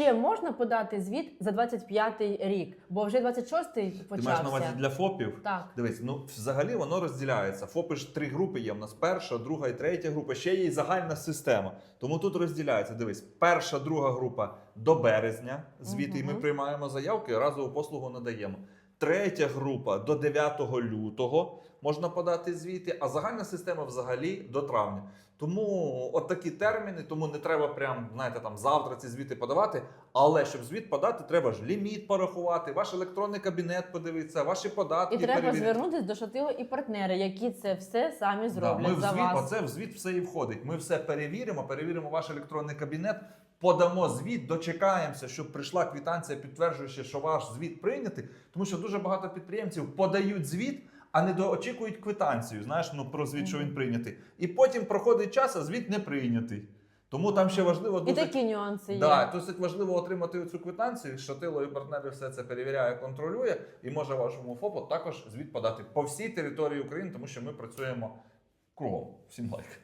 ще можна подати звіт за 25-й рік, бо вже 26-й Ти почався. маєш на увазі для ФОПів? Так. Дивись, ну взагалі воно розділяється. ФОПи ж три групи є. У нас перша, друга і третя група. Ще є і загальна система. Тому тут розділяється. Дивись, перша, друга група до березня. Звідти і ми приймаємо заявки, разову послугу надаємо. Третя група до 9 лютого можна подати звіти, а загальна система взагалі до травня. Тому от такі терміни, тому не треба прям, знаєте, там завтра ці звіти подавати. Але щоб звіт подати, треба ж ліміт порахувати, ваш електронний кабінет подивитися, ваші податки І треба перевірити. звернутися до Шатило і партнери, які це все самі Да, зроблять ми в за звіт, вас. оце в звіт все і входить. Ми все перевіримо, перевіримо ваш електронний кабінет, подамо звіт, дочекаємося, щоб прийшла квитанція, підтверджуючи, що ваш звіт прийнятий. Тому що дуже багато підприємців подають звіт, а не доочікують квитанцію. Знаєш, ну про звіт, що він прийнятий. І потім проходить час, а звіт не прийнятий. Тому там ще важливо І такі нюанси є. Да, досить важливо отримати цю квитанцію. Шатило і партнери все це перевіряє, контролює і може вашому ФОПу також звіт подати по всій території України, тому що ми працюємо кругом. Всім лайк.